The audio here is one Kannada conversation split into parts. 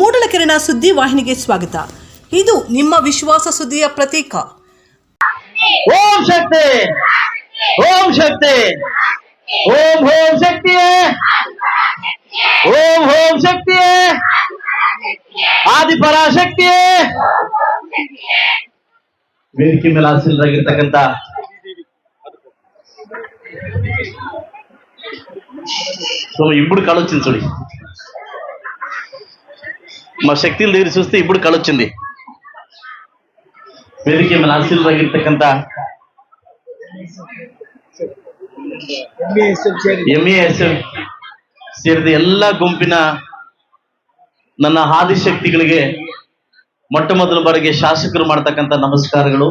ಮೂಡಲಕೆರೆನ ಸುದ್ದಿ ವಾಹಿನಿಗೆ ಸ್ವಾಗತ. ಇದು ನಿಮ್ಮ ವಿಶ್ವಾಸ ಸುದ್ದಿಯ ಪ್ರತೀಕ. ಓಂ ಶಕ್ತಿ! ಓಂ ಶಕ್ತಿ! ಓಂ ಓಂ ಶಕ್ತಿ ಓಂ ಓಂ ಶಕ್ತಿಯೇ! ಆದಿಪರಾಶಕ್ತಿಯೇ! ವೇದಿಕೆ ಮೇಲೆ ಆಸೀನರಾಗಿರ್ತಕ್ಕಂಥ ಸೊ ಇಬ್ಬರು ಕಾಲು ಚಿನ್ಸೋಳಿ. మా శక్తిలు దగ్గర చూస్తే ఇప్పుడు కళొచ్చింది ವೇದಿಕೆ ಮೇಲೆ ಆಸೀನರಾಗಿರ್ತಕ್ಕಂಥ ಎಂ ಎಸ್ ಸೇರಿದ ಎಲ್ಲ ಗುಂಪಿನ ನನ್ನ ಆದಿಶಕ್ತಿಗಳಿಗೆ ಮೊಟ್ಟ ಮೊದಲ ಬಾರಿಗೆ ಶಾಸಕರು ಮಾಡ್ತಕ್ಕಂಥ ನಮಸ್ಕಾರಗಳು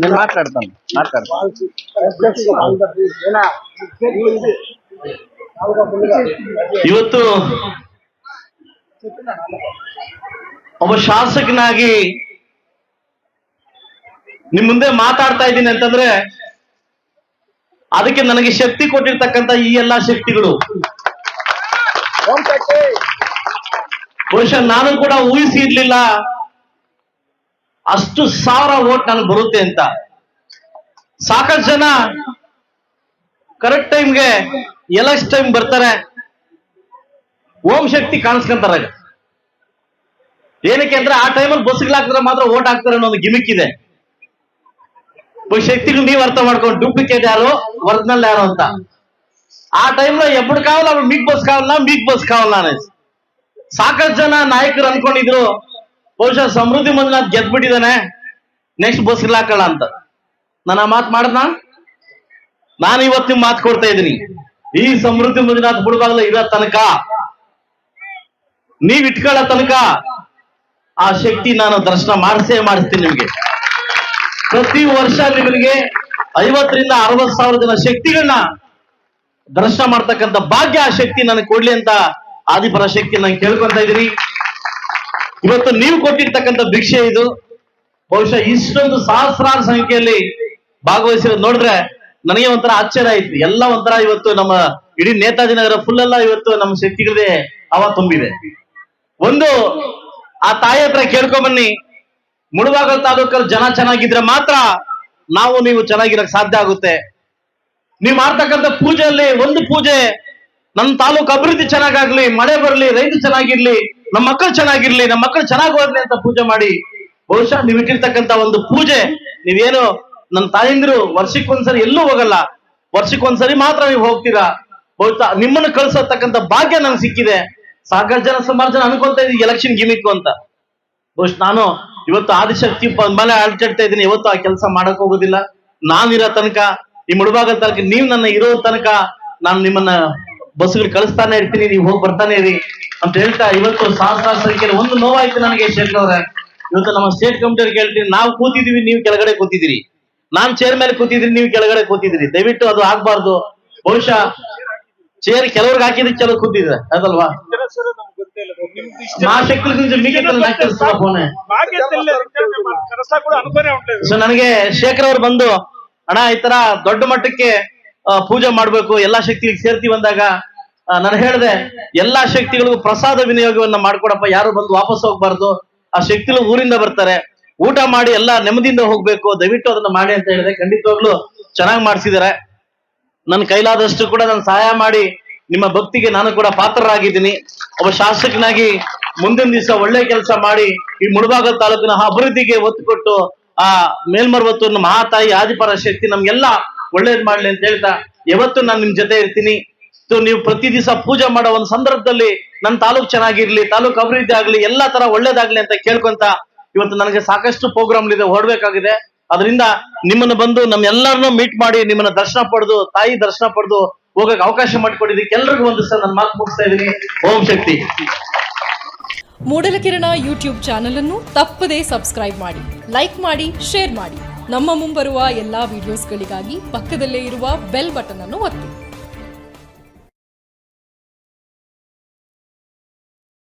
నేను మాట్లాడతాను మాట్లాడతాను ಇವತ್ತು ಒಬ್ಬ ಶಾಸಕನಾಗಿ ನಿಮ್ ಮುಂದೆ ಮಾತಾಡ್ತಾ ಇದ್ದೀನಿ ಅಂತಂದ್ರೆ ಅದಕ್ಕೆ ನನಗೆ ಶಕ್ತಿ ಕೊಟ್ಟಿರ್ತಕ್ಕಂಥ ಈ ಎಲ್ಲಾ ಶಕ್ತಿಗಳು. ಬಹುಶಃ ನಾನು ಕೂಡ ಊಹಿಸಿ ಇರ್ಲಿಲ್ಲ ಅಷ್ಟು ಸಾವಿರ ಓಟ್ ನನಗೆ ಬರುತ್ತೆ ಅಂತ. ಸಾಕಷ್ಟು ಜನ ಕರೆಕ್ಟ್ ಟೈಮ್ಗೆ ಎಲೆಕ್ಷನ್ ಟೈಮ್ ಬರ್ತಾರೆ. ಓಂ ಶಕ್ತಿ ಕಾಣಿಸ್ಕೊಂತಾರೆ ಏನಕ್ಕೆ ಅಂದ್ರೆ ಆ ಟೈಮಲ್ಲಿ ಬಸ್ಗಳಾಕ್ತಾರೆ ಮಾತ್ರ ಓಟ್ ಹಾಕ್ತಾರೆ ಅನ್ನೋ ಒಂದು ಗಿಮಿಕ್ ಇದೆ. ಶಕ್ತಿಗಳು ನೀವು ಅರ್ಥ ಮಾಡ್ಕೊಂಡು ಡೂಪ್ಲಿಕೇಟ್ ಯಾರು? ಒರಿಜಿನಲ್ ಯಾರು ಅಂತ. ಆ ಟೈಮ್ಲ ಎಬ್ಬಡ್ ಕಾವಲ್ಲ ಅವ್ರು ಮಿಗ್ ಬಸ್ ಕಾವಲ್ಲ ಮಿಗ್ ಬಸ್ ಕಾವಲ್ಲ ಸಾಕಷ್ಟು ಜನ ನಾಯಕರು ಅನ್ಕೊಂಡಿದ್ರು. ಬಹುಶಃ ಸಮೃದ್ಧಿ ಮಂಜುನಾಥ್ ಗೆದ್ಬಿಟ್ಟಿದ್ದಾನೆ. ನೆಕ್ಸ್ಟ್ ಬಸ್ ಬಸ್ಗಳಾಕಲ್ಲ ಅಂತ. ನಾನು ಆ ಮಾತು ಮಾಡ್ದ ನಾನು ಇವತ್ತು ನಿಮ್ ಮಾತು ಕೊಡ್ತಾ ಇದ್ದೀನಿ. ಈ ಸಮೃದ್ಧಿ ಮಂಜುನಾಥ್ ಬುಡಬಾಗಲ ಇರೋ ತನಕ, ನೀವ್ ಇಟ್ಕೊಳ್ಳೋ ತನಕ ಆ ಶಕ್ತಿ ನಾನು ದರ್ಶನ ಮಾಡಿಸೇ ಮಾಡಿಸ್ತೀನಿ ನಿಮ್ಗೆ. ಪ್ರತಿ ವರ್ಷ ನಿಮಗೆ ಐವತ್ತರಿಂದ ಅರವತ್ ಸಾವಿರ ಜನ ಶಕ್ತಿಗಳನ್ನ ದರ್ಶನ ಮಾಡ್ತಕ್ಕಂಥ ಭಾಗ್ಯ ಆ ಶಕ್ತಿ ನನಗೆ ಕೊಡ್ಲಿ ಅಂತ ಆದಿಪರ ಶಕ್ತಿ ನಾನು ಕೇಳ್ಕೊಂತ ಇದೀನಿ ಇವತ್ತು ನೀವು ಕೊಟ್ಟಿರ್ತಕ್ಕಂಥ ಭಿಕ್ಷೆ ಇದು. ಬಹುಶಃ ಇಷ್ಟೊಂದು ಸಹಸ್ರಾರು ಸಂಖ್ಯೆಯಲ್ಲಿ ಭಾಗವಹಿಸಿರೋದು ನೋಡಿದ್ರೆ ನನಗೆ ಒಂಥರ ಆಶ್ಚರ್ಯ ಆಯ್ತು. ಎಲ್ಲ ಒಂಥರ ಇವತ್ತು ನಮ್ಮ ಇಡೀ ನೇತಾಜಿ ನಗರ ಫುಲ್ ಎಲ್ಲ ಇವತ್ತು ನಮ್ಮ ಶಕ್ತಿಗಳದೇ ಹವ ತುಂಬಿದೆ. ಒಂದು, ಆ ತಾಯಿ ಹತ್ರ ಕೇಳ್ಕೊಂಬನ್ನಿ. ಮುಳುಬಾಗಲ್ ತಾಲೂಕಲ್ಲಿ ಜನ ಚೆನ್ನಾಗಿದ್ರೆ ಮಾತ್ರ ನಾವು ನೀವು ಚೆನ್ನಾಗಿರಕ್ ಸಾಧ್ಯ ಆಗುತ್ತೆ. ನೀವು ಮಾಡ್ತಕ್ಕಂಥ ಪೂಜೆಯಲ್ಲಿ ಒಂದು ಪೂಜೆ ನಮ್ಮ ತಾಲೂಕು ಅಭಿವೃದ್ಧಿ ಚೆನ್ನಾಗಾಗ್ಲಿ, ಮಳೆ ಬರ್ಲಿ ರೈತ ಚೆನ್ನಾಗಿರ್ಲಿ, ನಮ್ಮ ಮಕ್ಕಳು ಚೆನ್ನಾಗಿರ್ಲಿ, ನಮ್ಮ ಮಕ್ಕಳು ಚೆನ್ನಾಗಿ ಹೋಗ್ಲಿ ಅಂತ ಪೂಜೆ ಮಾಡಿ, ಬಹುಶಃ ನೀವು ಇಟ್ಟಿರ್ತಕ್ಕಂಥ ಒಂದು ಪೂಜೆ ನೀವೇನು ನನ್ನ ತಾಯಂದಿರು ವರ್ಷಕ್ಕೊಂದ್ಸರಿ ಎಲ್ಲೂ ಹೋಗಲ್ಲ. ವರ್ಷಕ್ಕೊಂದ್ಸರಿ ಮಾತ್ರ ನೀವು ಹೋಗ್ತೀರಾ? ಬಹುಶಃ ನಿಮ್ಮನ್ನು ಕಳ್ಸತಕ್ಕಂತ ಭಾಗ್ಯ ನನಗೆ ಸಿಕ್ಕಿದೆ. ಸಾಕಷ್ಟು ಜನ ಸುಮಾರು ಜನ ಅನ್ಕೊಂತ ಇದ್ದೀವಿ ಎಲೆಕ್ಷನ್ ಗಿಮಿಕ್ ಅಂತ. ಬಹುಶಃ ನಾನು ಇವತ್ತು ಆದಿಶಕ್ತಿ ಮೇಲೆ ಅಡ್ಚಾಡ್ತಾ ಇದ್ದೀನಿ, ಇವತ್ತು ಆ ಕೆಲಸ ಮಾಡಕ್ ಹೋಗೋದಿಲ್ಲ. ನಾನಿರೋ ತನಕ, ಈ ಮುಳುಬಾಗಲ್ ತನಕ, ನೀವ್ ನನ್ನ ಇರೋ ತನಕ ನಾನು ನಿಮ್ಮನ್ನ ಬಸ್ಗಳು ಕಳಿಸ್ತಾನೆ ಇರ್ತೀನಿ, ನೀವು ಹೋಗಿ ಬರ್ತಾನೆ ಇರಿ ಅಂತ ಹೇಳ್ತಾ ಇವತ್ತು ಸಹಸ್ರಾರು ಸಂಖ್ಯೆಯಲ್ಲಿ ಒಂದು ನೋವಾಯ್ತು ನನಗೆ ಶೇಖರ್ ಅವ್ರೆ. ಇವತ್ತು ನಮ್ಮ ಸ್ಟೇಟ್ ಕಮಿಟಿ ಅವ್ರಿಗೆ ಹೇಳ್ತೀನಿ ನಾವು ಕೂತಿದೀವಿ, ನೀವು ಕೆಳಗಡೆ ಕೂತಿದ್ದೀರಿ ನಾನ್ ಚೇರ್ ಮೇಲೆ ಕೂತಿದ್ರಿ ನೀವು ಕೆಳಗಡೆ ಕೂತಿದ್ರಿ ದಯವಿಟ್ಟು ಅದು ಆಗ್ಬಾರ್ದು. ಬಹುಶಃ ಚೇರ್ ಕೆಲವ್ರಿಗೆ ಹಾಕಿದ್ರೆ ಚಲೋ ಕೂತಿದ್ರೆ ಅದಲ್ವಾ? ಸೊ ನನಗೆ ಶೇಖರ್ ಅವ್ರು ಬಂದು ಅಣ್ಣ ಈ ತರ ದೊಡ್ಡ ಮಟ್ಟಕ್ಕೆ ಪೂಜೆ ಮಾಡ್ಬೇಕು ಎಲ್ಲಾ ಶಕ್ತಿಗಳಿಗೆ ಸೇರ್ತಿ ಬಂದಾಗ ನಾನು ಹೇಳಿದೆ ಎಲ್ಲಾ ಶಕ್ತಿಗಳಿಗೂ ಪ್ರಸಾದ ವಿನಿಯೋಗವನ್ನ ಮಾಡ್ಕೊಡಪ್ಪ. ಯಾರು ಬಂದು ವಾಪಸ್ ಹೋಗ್ಬಾರ್ದು. ಆ ಶಕ್ತಿಗಳು ಊರಿಂದ ಬರ್ತಾರೆ. ಊಟ ಮಾಡಿ ಎಲ್ಲ ನೆಮ್ಮದಿಯಿಂದ ಹೋಗ್ಬೇಕು, ದಯವಿಟ್ಟು ಅದನ್ನ ಮಾಡಿ ಅಂತ ಹೇಳಿದೆ ಖಂಡಿತವಾಗ್ಲು ಚೆನ್ನಾಗಿ ಮಾಡಿಸಿದಾರೆ. ನನ್ನ ಕೈಲಾದಷ್ಟು ಕೂಡ ನಾನು ಸಹಾಯ ಮಾಡಿ ನಿಮ್ಮ ಭಕ್ತಿಗೆ ನಾನು ಕೂಡ ಪಾತ್ರರಾಗಿದ್ದೀನಿ. ಒಬ್ಬ ಶಾಸಕನಾಗಿ ಮುಂದಿನ ದಿವಸ ಒಳ್ಳೆ ಕೆಲಸ ಮಾಡಿ ಈ ಮುಳಬಾಗಲ್ ತಾಲೂಕಿನ ಅಭಿವೃದ್ಧಿಗೆ ಒತ್ತು ಕೊಟ್ಟು ಆ ಮೇಲ್ಮರ್ವತ್ತು ಮಹಾತಾಯಿ ಆದಿಪರ ಶಕ್ತಿ ನಮ್ಗೆಲ್ಲ ಒಳ್ಳೇದ್ ಮಾಡ್ಲಿ ಅಂತ ಹೇಳ್ತಾ ಯಾವತ್ತು ನಾನು ನಿಮ್ ಜೊತೆ ಇರ್ತೀನಿ. ನೀವು ಪ್ರತಿ ದಿವಸ ಪೂಜೆ ಮಾಡೋ ಒಂದು ಸಂದರ್ಭದಲ್ಲಿ ನನ್ನ ತಾಲೂಕ್ ಚೆನ್ನಾಗಿರ್ಲಿ, ತಾಲೂಕ್ ಅಭಿವೃದ್ಧಿ ಆಗ್ಲಿ, ಎಲ್ಲಾ ತರ ಒಳ್ಳೇದಾಗ್ಲಿ ಅಂತ ಕೇಳ್ಕೊಂತ ಇವತ್ತು ನನಗೆ ಸಾಕಷ್ಟು ಪ್ರೋಗ್ರಾಮ್ ಇದೆ ಹೊರಡಬೇಕಾಗಿದೆ ಅದರಿಂದ ನಿಮ್ಮನ್ನ ಬಂದು ನಮ್ಮೆಲ್ಲರನ್ನೂ ಮೀಟ್ ಮಾಡಿ, ನಿಮ್ಮನ್ನ ದರ್ಶನ ಪಡೆದು, ತಾಯಿ ದರ್ಶನ ಪಡೆದು ಹೋಗಕ್ಕೆ ಅವಕಾಶ ಮಾಡಿಕೊಟ್ಟಿದ್ದಕ್ಕೆ ಎಲ್ರಿಗೂ ಒಂದು ಸರ್ ನನ್ನ ಮಾತು ಮುಗಿಸ್ತಾ ಇದ್ದೀನಿ. ಓಂ ಶಕ್ತಿ. ಮೂಡಲಕಿರಣ ಯೂಟ್ಯೂಬ್ ಚಾನಲ್ ಅನ್ನು ತಪ್ಪದೇ ಸಬ್ಸ್ಕ್ರೈಬ್ ಮಾಡಿ ಲೈಕ್ ಮಾಡಿ ಶೇರ್ ಮಾಡಿ. ನಮ್ಮ ಮುಂಬರುವ ಎಲ್ಲಾ ವಿಡಿಯೋಸ್ಗಳಿಗಾಗಿ ಪಕ್ಕದಲ್ಲೇ ಇರುವ ಬೆಲ್ ಬಟನ್ ಅನ್ನು ಒತ್ತಿ.